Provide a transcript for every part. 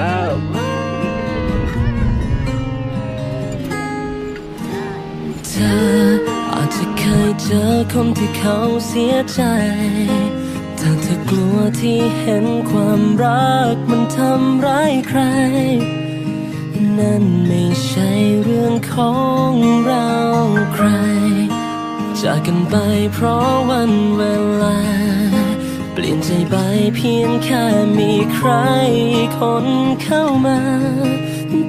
love เธออาจจะเคยเจอคนที่เขาเสียใจแต่เธอกลัวที่เห็นความรักมันทำร้ายใคร นั่นไม่ใช่เรื่องของเราใคร จากกันไปเพราะวันเวลา ใจไปเพียงแค่มีใครคนเข้ามา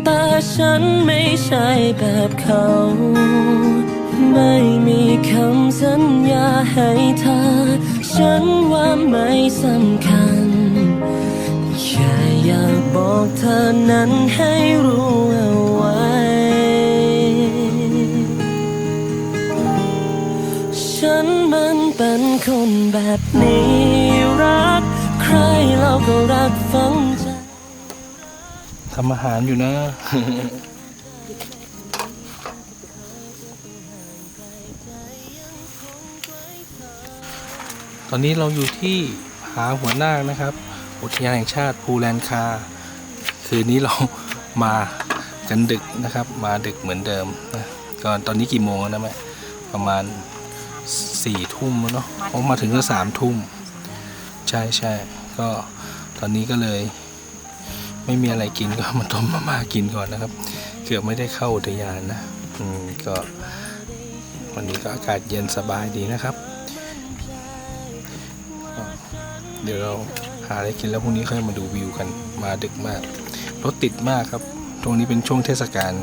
แต่ฉันไม่ใช่แบบเขา ไม่มีคำสัญญาให้เธอ ฉันว่าไม่สำคัญ แค่อยากบอกเธอนั้นให้รู้เอาไว้ ฉันมันเป็นคนแบบนี้รัก ใครเราก็รักฝังใจทำอาหารอยู่นะ ตอนนี้เราอยู่ที่ผาหัวนาคนะครับ อุทยานแห่งชาติภูแลนคา คืนนี้เรามากันดึกนะครับ มาดึกเหมือนเดิมนะก็ตอนนี้กี่โมงแล้วนะแม่ประมาณ สี่ทุ่มแล้วเนาะเพราะมาถึงก็สามทุ่ม ใช่ใช่ก็ตอนนี้ก็เลย ไม่มีอะไรกินก็มาต้มมาม่ากินก่อนนะครับ เกือบไม่ได้เข้าอุทยานนะอืมก็ วันนี้ก็อากาศเย็นสบายดีนะครับ เดี๋ยวเราหาอะไรกินแล้วพรุ่งนี้ค่อยมาดูวิวกันมาดึกมากรถติดมากครับ ตรงนี้เป็นช่วงเทศกาล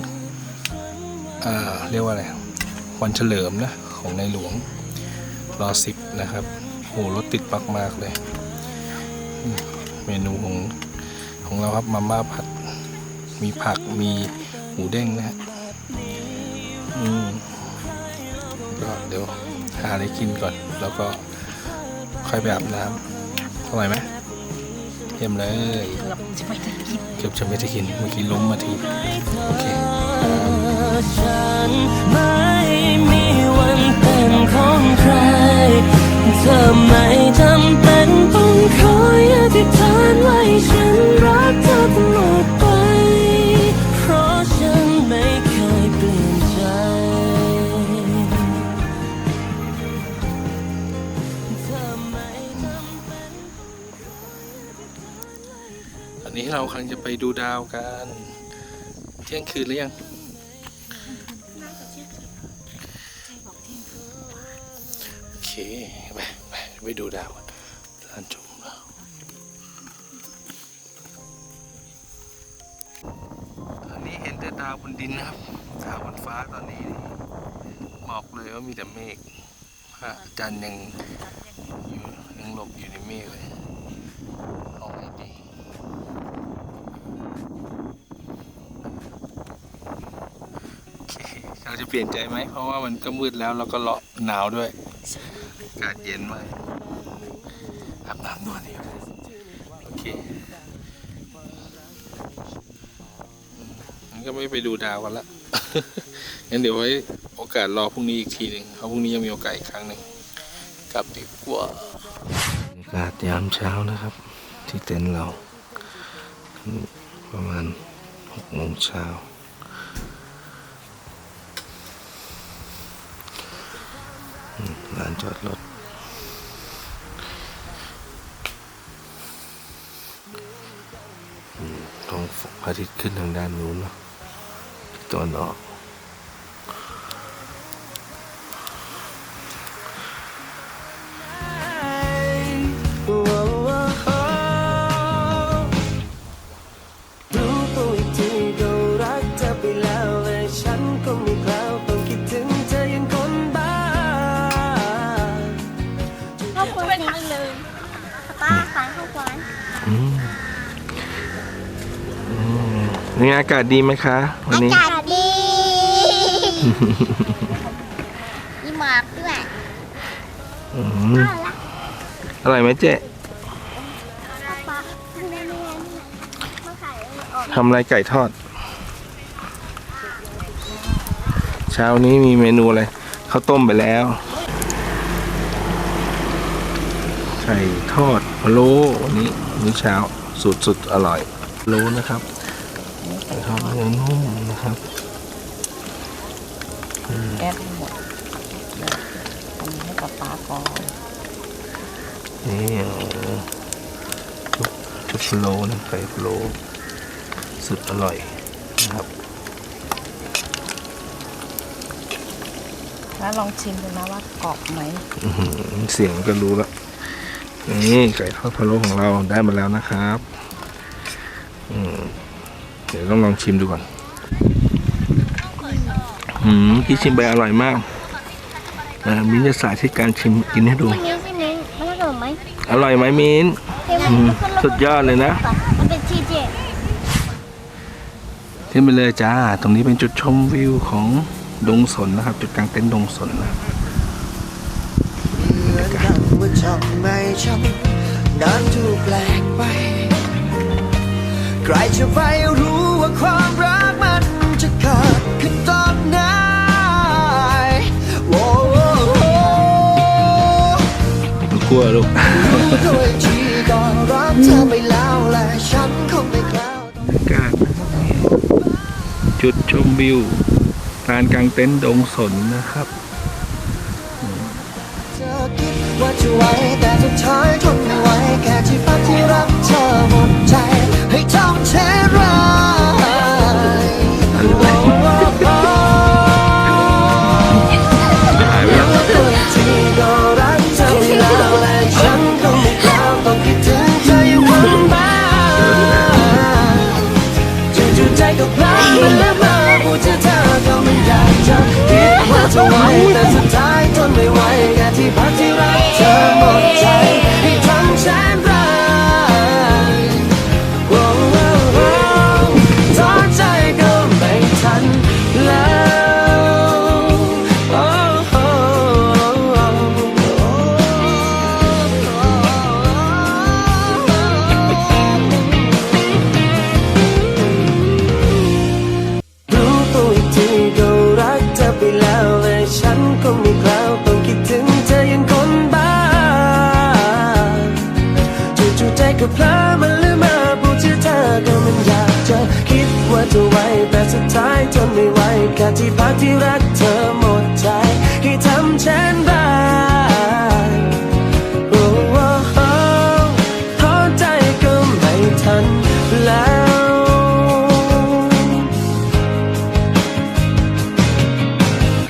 เอ่อเรียกว่าอะไรวันเฉลิมนะ ของในหลวงรอสิบนะครับโหรถติดมากๆเลยอืมเมนูของของเราครับมาม่าผัด มีผักมีหมูเด้งนะฮะอืมก็เดี๋ยวหาอะไรกินก่อน แล้วก็ค่อยไปอาบน้ำอร่อยไหมเยี่ยมเลยเกือบจะไม่ได้กินเมื่อกี้ล้มมาที โอเค ฉันไม่มีวันเป็นของใคร เธอไม่จำเป็นต้องคอยอธิษฐานไว้ฉันรักเธอตลอดไป เพราะฉันไม่เคยเปลี่ยนใจ เธอไม่จำเป็นตอนนี้เรากำลังจะไปดูดาวกัน เที่ยงคืนหรือยัง ไปดูดาวกันลานชมดาวตอนนี้เห็นแต่ดาวบนดินนะครับ ดาวบนฟ้าตอนนี้บอกเลยว่ามีแต่เมฆพระจันทร์ยังอยู่ยังหลบอยู่ในเมฆเลยเอาไงดีเคเราจะเปลี่ยนใจไหม เพราะว่ามันก็มืดแล้วแล้วก็เลาะหนาวด้วย อากาศเย็นมาก อาบน้ำนวดดีกว่าโอเคอืมงั้นก็ไม่ไปดูดาวกันละ งั้นเดี๋ยวไว้โอกาสรอพรุ่งนี้อีกทีหนึ่งเพราะพรุ่งนี้ยังมีโอกาสอีกครั้งหนึ่งกลับดีกว่าอากาศยามเช้านะครับ ที่เต็นท์เรา ประมาณหกโมงเช้าลานจอดรถ พระอาทิตย์ขึ้นทางด้านนู้นเนาะตะวันออก นี่อากาศดีไหมคะ วันนี้อากาศดีมีหมากด้วยอืมอร่อยไหมเจ๊ป้าเรียนเรียนมาขายออกทำอะไรไก่ทอด เช้านี้มีเมนูอะไรข้าวต้มไปแล้ว ไก่ทอดพะโล้วันนี้มื้อเช้าสุดสุดๆอร่อยโลนะครับ นะครับเนื้อนุ่มนะครับแอดให้หมดเดี๋ยวทำให้ป๊าป๊าก่อนนี่ชุบชุบพะโลนะไก่พะโลสุดอร่อยนะครับแล้วลองชิมดูนะว่ากรอบไหมอื้อหือเสียงก็รู้แล้วนี่ไก่ทอดพะโล้ของเราได้มาแล้วนะครับ อืมเดี๋ยวต้องลองชิมดูก่อนอืมที่ชิมไปอร่อยมากอ่ามิ้นจะสาธิตการชิมกินให้ดูวันนี้พี่นิ้งมันอร่อยไหมอร่อยไหมมิ้นเดี๋ยวอืมมันสุดยอดเลยนะ มันเป็นชีเจขึ้นไปเลยจ้า ตรงนี้เป็นจุดชมวิวของดงสนนะครับ จุดกลางเต็นท์ดงสนนะครับเหมือนกันว่าชอบไม่ชอบนั้นดูแปลกไป ใครจะไปรู้ ว่าความรักมันจะเกิดขึ้นตอนไหนโอ้โหกลัวลูกรู้ด้วยที่ก็รักเธอไปแล้วและฉันคงไม่กล้าบรรยากาศนะครับนี่จุดชมวิวลานกลางเต็นท์ดงสนนะครับ เธอคิดว่าจะไหวแต่สุดท้ายทนไม่ไหวแค่ที่ฝันที่รักเธอหมดใจ ให้ทำเช่นไรโค่ที่พักที่รักเธอหมดใจ ให้ทำเช่นไรโอ้โอ้โอ้ท้อใจก็ไม่ทันแล้ว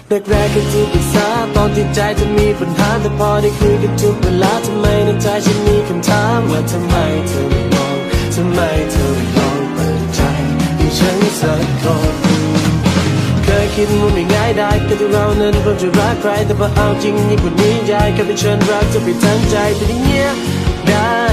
แรกๆก็ที่ปรึกษาตอนที่ใจจะมีปัญหาแต่พอได้คุยกันทุกเวลาทำไมในใจฉันมีคำถามว่าทำไมเธอไม่ลองทำไมเธอไม่ลองเปิดใจให้ฉันสักคน คิดว่าไม่ง่ายได้ก็ที่เรานั้นพร้อมจะรักใครแต่พอเอาจริงยิ่งกว่านี้ยายก็ไปเชิญรักจะไปทั้งใจแต่นี่เงียได้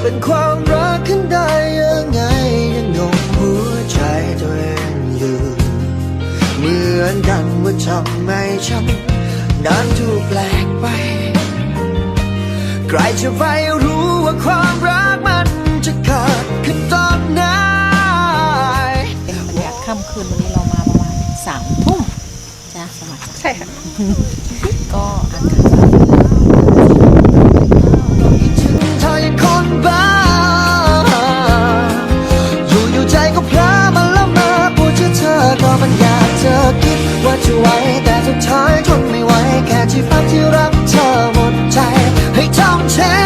เกิดเป็นความรักขึ้นได้ยังไงยังงงหัวใจตัวเองอยู่เหมือนกันว่าทำไมฉันนั้นดูแปลกไป ใครจะไปรู้ว่าความรักมันจะเกิดขึ้นตอนไหนเป็นบรรยากาศค่ำคืนวันนี้เรามาประมาณสามทุ่มจ้าสมัครใช่ค่ะ ก็อากาศ สุ